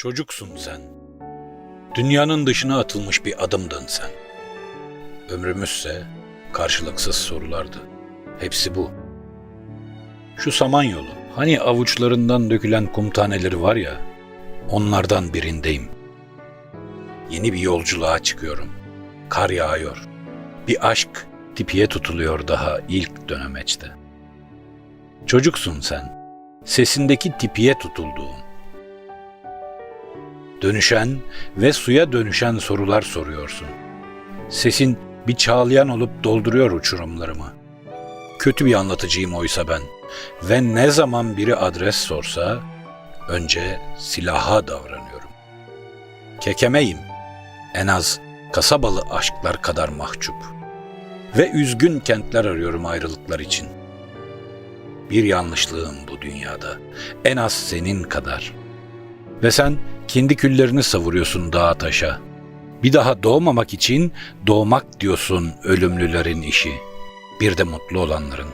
Çocuksun sen. Dünyanın dışına atılmış bir adımdın sen. Ömrümüzse karşılıksız sorulardı. Hepsi bu. Şu samanyolu, hani avuçlarından dökülen kum taneleri var ya, onlardan birindeyim. Yeni bir yolculuğa çıkıyorum. Kar yağıyor. Bir aşk tipiye tutuluyor daha ilk dönemeçte. Çocuksun sen. Sesindeki tipiye tutulduğum. Dönüşen ve suya dönüşen sorular soruyorsun. Sesin bir çağlayan olup dolduruyor uçurumlarımı. Kötü bir anlatıcıyım oysa ben. Ve ne zaman biri adres sorsa, önce silaha davranıyorum. Kekemeyim. En az kasabalı aşklar kadar mahcup. Ve üzgün kentler arıyorum ayrılıklar için. Bir yanlışlığım bu dünyada. En az senin kadar. Ve sen kendi küllerini savuruyorsun dağa taşa. Bir daha doğmamak için doğmak diyorsun ölümlülerin işi. Bir de mutlu olanların.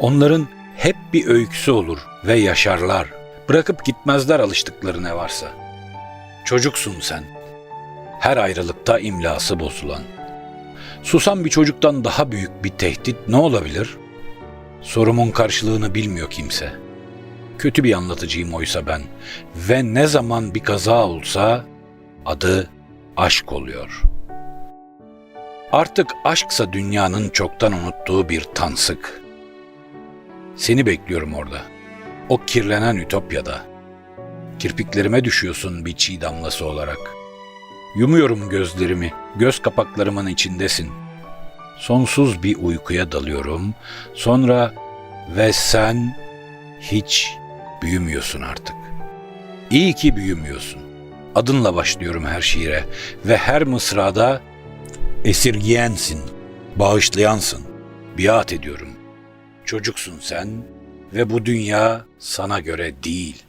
Onların hep bir öyküsü olur ve yaşarlar. Bırakıp gitmezler alıştıkları ne varsa. Çocuksun sen. Her ayrılıkta imlası bozulan. Susan bir çocuktan daha büyük bir tehdit ne olabilir? Sorumun karşılığını bilmiyor kimse. Kötü bir anlatıcıyım oysa ben ve ne zaman bir kaza olsa adı aşk oluyor. Artık aşksa dünyanın çoktan unuttuğu bir tansık. Seni bekliyorum orada. O kirlenen ütopyada. Kirpiklerime düşüyorsun bir çiğ damlası olarak. Yumuyorum gözlerimi, göz kapaklarımın içindesin. Sonsuz bir uykuya dalıyorum. Sonra ve sen hiç büyümüyorsun artık. İyi ki büyümüyorsun. Adınla başlıyorum her şiire ve her mısrada esirgiyensin, bağışlayansın. Biat ediyorum. Çocuksun sen ve bu dünya sana göre değil.